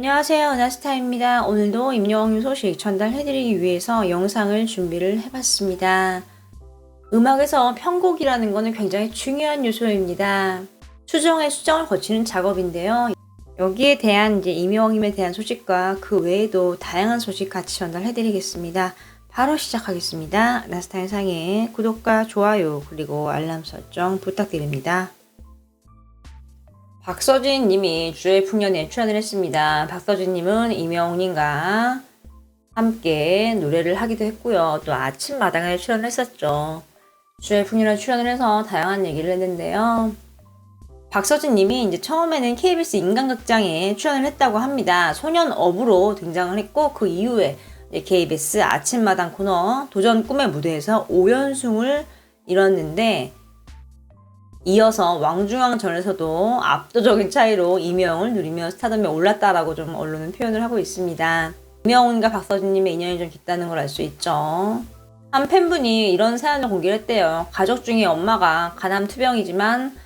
안녕하세요. 은하스타입니다. 오늘도 임영웅 소식 전달해드리기 위해서 영상을 준비를 해봤습니다. 음악에서 편곡이라는 것은 굉장히 중요한 요소입니다. 수정에 수정을 거치는 작업인데요. 여기에 대한 이제 임영웅님에 대한 소식과 그 외에도 다양한 소식 같이 전달해드리겠습니다. 바로 시작하겠습니다. 나스타인 상에 구독과 좋아요 그리고 알람 설정 부탁드립니다. 박서진 님이 주의 풍년에 출연을 했습니다. 박서진 님은 임영웅님과 함께 노래를 하기도 했고요. 또 아침마당에 출연을 했었죠. 주의 풍년에 출연을 해서 다양한 얘기를 했는데요. 박서진 님이 이제 처음에는 KBS 인간극장에 출연을 했다고 합니다. 소년 업으로 등장을 했고 그 이후에 KBS 아침마당 코너 도전 꿈의 무대에서 5연승을 이뤘는데 이어서 왕중왕전에서도 압도적인 차이로 이명을 누리며 스타덤에 올랐다라고 좀 언론은 표현을 하고 있습니다. 이명훈과 박서진님의 인연이 좀 깊다는 걸 알 수 있죠. 한 팬분이 이런 사연을 공개를 했대요. 가족 중에 엄마가 간암 투병이지만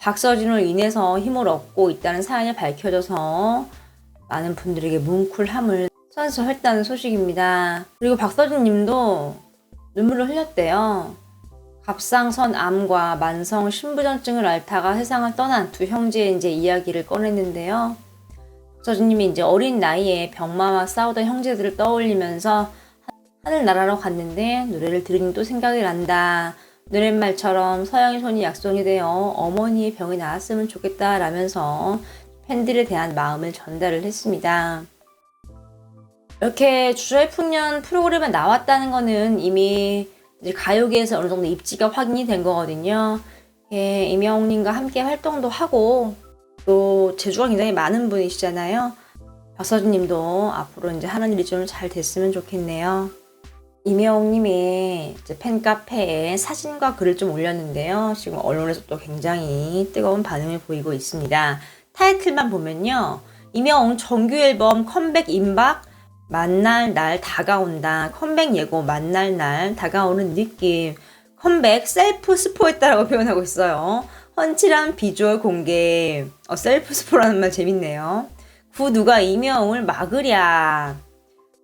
박서진으로 인해서 힘을 얻고 있다는 사연이 밝혀져서 많은 분들에게 뭉클함을 선사했다는 소식입니다. 그리고 박서진 님도 눈물을 흘렸대요. 갑상선 암과 만성 신부전증을 앓다가 세상을 떠난 두 형제의 이제 이야기를 꺼냈는데요. 서진님이 이제 어린 나이에 병마와 싸우던 형제들을 떠올리면서 하늘나라로 갔는데 노래를 들으니 또 생각이 난다. 노랫말처럼 서양의 손이 약손이 되어 어머니의 병이 나았으면 좋겠다 라면서 팬들에 대한 마음을 전달을 했습니다. 이렇게 주저의 풍년 프로그램에 나왔다는 거는 이미 이제 가요계에서 어느 정도 입지가 확인이 된 거거든요. 예, 임영웅님과 함께 활동도 하고 또 재주가 굉장히 많은 분이시잖아요. 박서준님도 앞으로 이제 하는 일이 좀 잘 됐으면 좋겠네요. 임영웅님이 팬카페에 사진과 글을 좀 올렸는데요. 지금 언론에서 또 굉장히 뜨거운 반응을 보이고 있습니다. 타이틀만 보면요. 임영웅 정규 앨범 컴백 임박 만날 날 다가온다. 컴백 예고 만날 날 다가오는 느낌. 컴백 셀프 스포했다라고 표현하고 있어요. 헌칠한 비주얼 공개. 어, 셀프 스포라는 말 재밌네요. 구 누가 이명웅을 막으랴.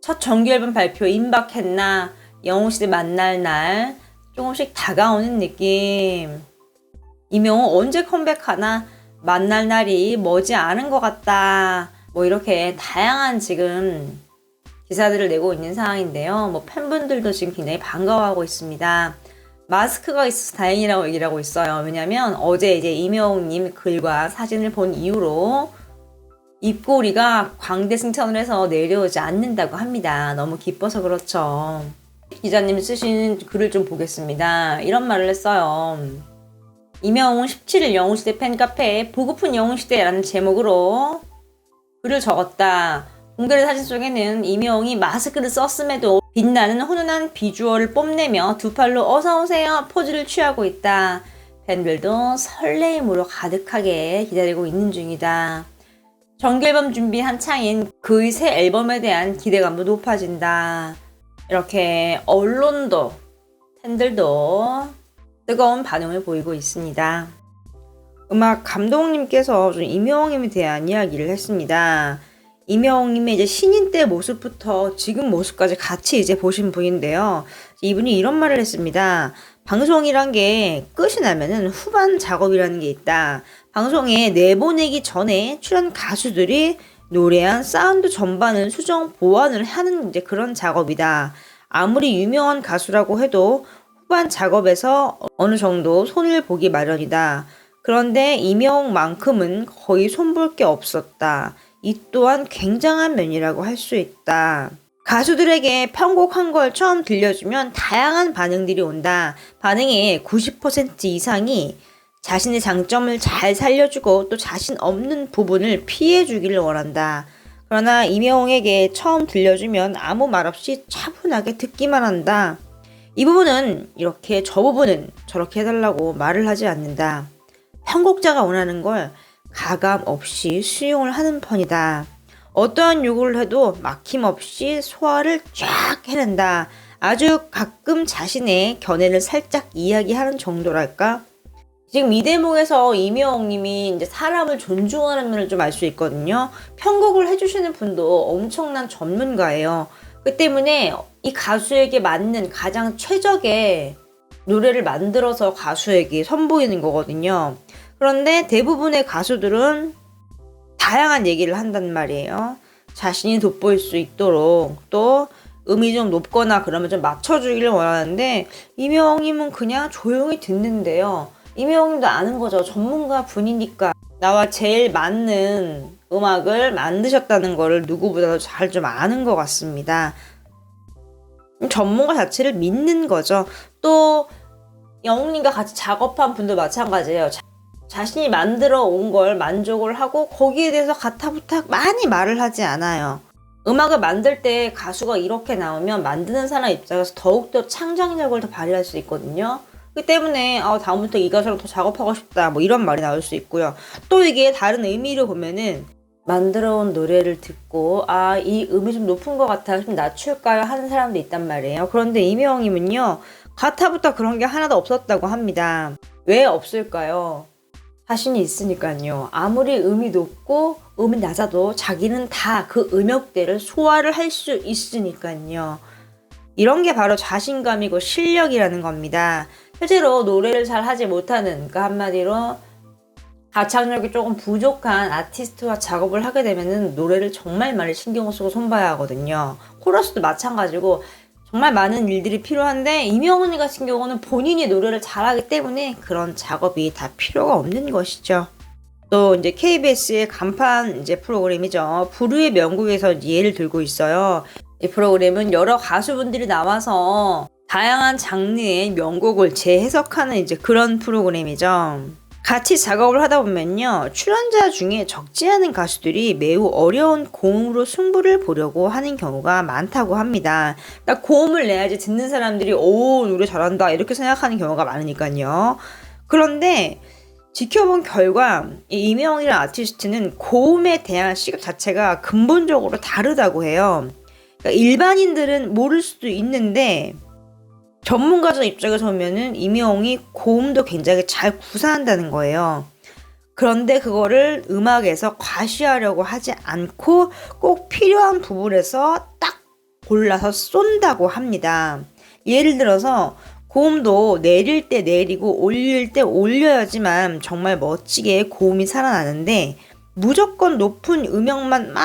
첫 정규 앨범 발표 임박했나. 영웅시대 만날 날. 조금씩 다가오는 느낌. 이명웅 언제 컴백하나. 만날 날이 머지 않은 것 같다. 뭐 이렇게 다양한 지금 기사들을 내고 있는 상황인데요. 뭐 팬분들도 지금 굉장히 반가워하고 있습니다. 마스크가 있어서 다행이라고 얘기를 하고 있어요. 왜냐면 어제 이제 이명웅님 글과 사진을 본 이후로 입꼬리가 광대 승천을 해서 내려오지 않는다고 합니다. 너무 기뻐서 그렇죠. 기자님 쓰신 글을 좀 보겠습니다. 이런 말을 했어요. 이명웅 17일 영웅시대 팬카페에 보고픈 영웅시대라는 제목으로 글을 적었다. 공개된 사진 속에는 이명이 마스크를 썼음에도 빛나는 훈훈한 비주얼을 뽐내며 두 팔로 어서오세요 포즈를 취하고 있다. 팬들도 설레임으로 가득하게 기다리고 있는 중이다. 정규 앨범 준비 한창인 그의 새 앨범에 대한 기대감도 높아진다. 이렇게 언론도 팬들도 뜨거운 반응을 보이고 있습니다. 음악 감독님께서 임영웅에 대한 이야기를 했습니다. 이명님의 이제 신인 때 모습부터 지금 모습까지 같이 이제 보신 분인데요. 이분이 이런 말을 했습니다. 방송이란 게 끝이 나면은 후반 작업이라는 게 있다. 방송에 내보내기 전에 출연 가수들이 노래한 사운드 전반을 수정 보완을 하는 이제 그런 작업이다. 아무리 유명한 가수라고 해도 후반 작업에서 어느 정도 손을 보기 마련이다. 그런데 이명만큼은 거의 손볼 게 없었다. 이 또한 굉장한 면이라고 할 수 있다. 가수들에게 편곡한 걸 처음 들려주면 다양한 반응들이 온다. 반응의 90% 이상이 자신의 장점을 잘 살려주고 또 자신 없는 부분을 피해주기를 원한다. 그러나 이명웅에게 처음 들려주면 아무 말 없이 차분하게 듣기만 한다. 이 부분은 이렇게 저 부분은 저렇게 해달라고 말을 하지 않는다. 편곡자가 원하는 걸 가감 없이 수용을 하는 편이다. 어떠한 요구를 해도 막힘없이 소화를 쫙 해낸다. 아주 가끔 자신의 견해를 살짝 이야기하는 정도랄까? 지금 이 대목에서 이명웅님이 이제 사람을 존중하는 면을 좀 알 수 있거든요. 편곡을 해주시는 분도 엄청난 전문가예요. 그 때문에 이 가수에게 맞는 가장 최적의 노래를 만들어서 가수에게 선보이는 거거든요. 그런데 대부분의 가수들은 다양한 얘기를 한단 말이에요. 자신이 돋보일 수 있도록 또 음이 좀 높거나 그러면 좀 맞춰주기를 원하는데 이명웅님은 그냥 조용히 듣는데요. 이명웅님도 아는 거죠. 전문가 분이니까 나와 제일 맞는 음악을 만드셨다는 거를 누구보다도 잘 좀 아는 것 같습니다. 전문가 자체를 믿는 거죠. 또 영웅님과 같이 작업한 분도 마찬가지예요. 자, 자신이 만들어 온 걸 만족을 하고 거기에 대해서 가타부탁 많이 말을 하지 않아요. 음악을 만들 때 가수가 이렇게 나오면 만드는 사람 입장에서 더욱더 창작력을 더 발휘할 수 있거든요. 그 때문에 아, 다음부터 이 가수랑 더 작업하고 싶다 뭐 이런 말이 나올 수 있고요. 또 이게 다른 의미로 보면은 만들어 온 노래를 듣고 아 이 음이 좀 높은 것 같아 좀 낮출까요 하는 사람도 있단 말이에요. 그런데 이명희는요 가타부터 그런 게 하나도 없었다고 합니다. 왜 없을까요? 자신이 있으니까요. 아무리 음이 높고 음이 낮아도 자기는 다 그 음역대를 소화를 할 수 있으니까요. 이런 게 바로 자신감이고 실력이라는 겁니다. 실제로 노래를 잘 하지 못하는, 그러니까 한마디로 가창력이 조금 부족한 아티스트와 작업을 하게 되면은 노래를 정말 많이 신경을 쓰고 손봐야 하거든요. 코러스도 마찬가지고 정말 많은 일들이 필요한데 이명훈이 같은 경우는 본인이 노래를 잘하기 때문에 그런 작업이 다 필요가 없는 것이죠. 또 이제 KBS의 간판 이제 프로그램이죠. 부르의 명곡에서 예를 들고 있어요. 이 프로그램은 여러 가수분들이 나와서 다양한 장르의 명곡을 재해석하는 이제 그런 프로그램이죠. 같이 작업을 하다 보면요. 출연자 중에 적지 않은 가수들이 매우 어려운 고음으로 승부를 보려고 하는 경우가 많다고 합니다. 그러니까 고음을 내야지 듣는 사람들이 오 노래 잘한다 이렇게 생각하는 경우가 많으니까요. 그런데 지켜본 결과 이 이명이라는 아티스트는 고음에 대한 시각 자체가 근본적으로 다르다고 해요. 그러니까 일반인들은 모를 수도 있는데 전문가적 입장에서 보면은 이명이 고음도 굉장히 잘 구사한다는 거예요. 그런데 그거를 음악에서 과시하려고 하지 않고 꼭 필요한 부분에서 딱 골라서 쏜다고 합니다. 예를 들어서 고음도 내릴 때 내리고 올릴 때 올려야지만 정말 멋지게 고음이 살아나는데 무조건 높은 음역만 막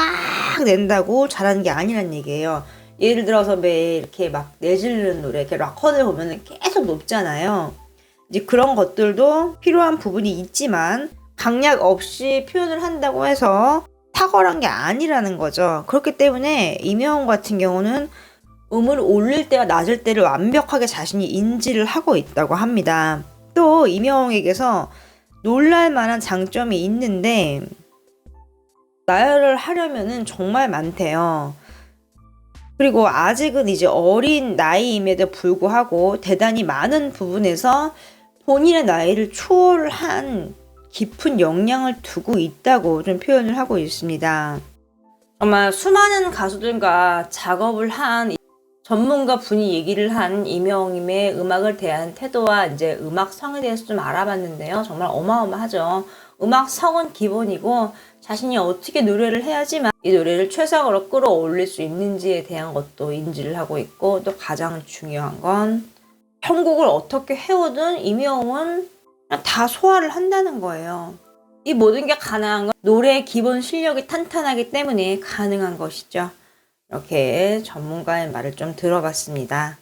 낸다고 잘하는 게 아니란 얘기예요. 예를 들어서 매 이렇게 막 내지르는 노래, 이렇게 락커들 보면 계속 높잖아요. 이제 그런 것들도 필요한 부분이 있지만 강약 없이 표현을 한다고 해서 탁월한 게 아니라는 거죠. 그렇기 때문에 이명훈 같은 경우는 음을 올릴 때와 낮을 때를 완벽하게 자신이 인지를 하고 있다고 합니다. 또 이명웅에게서 놀랄 만한 장점이 있는데 나열을 하려면은 정말 많대요. 그리고 아직은 이제 어린 나이임에도 불구하고 대단히 많은 부분에서 본인의 나이를 초월한 깊은 영향을 두고 있다고 좀 표현을 하고 있습니다. 정말 수많은 가수들과 작업을 한 전문가 분이 얘기를 한 이명임의 음악을 대한 태도와 이제 음악성에 대해서 좀 알아봤는데요. 정말 어마어마하죠. 음악 성은 기본이고 자신이 어떻게 노래를 해야지만 이 노래를 최상으로 끌어올릴 수 있는지에 대한 것도 인지를 하고 있고 또 가장 중요한 건 편곡을 어떻게 해오든 그냥 다 소화를 한다는 거예요. 이 모든 게 가능한 건 노래의 기본 실력이 탄탄하기 때문에 가능한 것이죠. 이렇게 전문가의 말을 좀 들어봤습니다.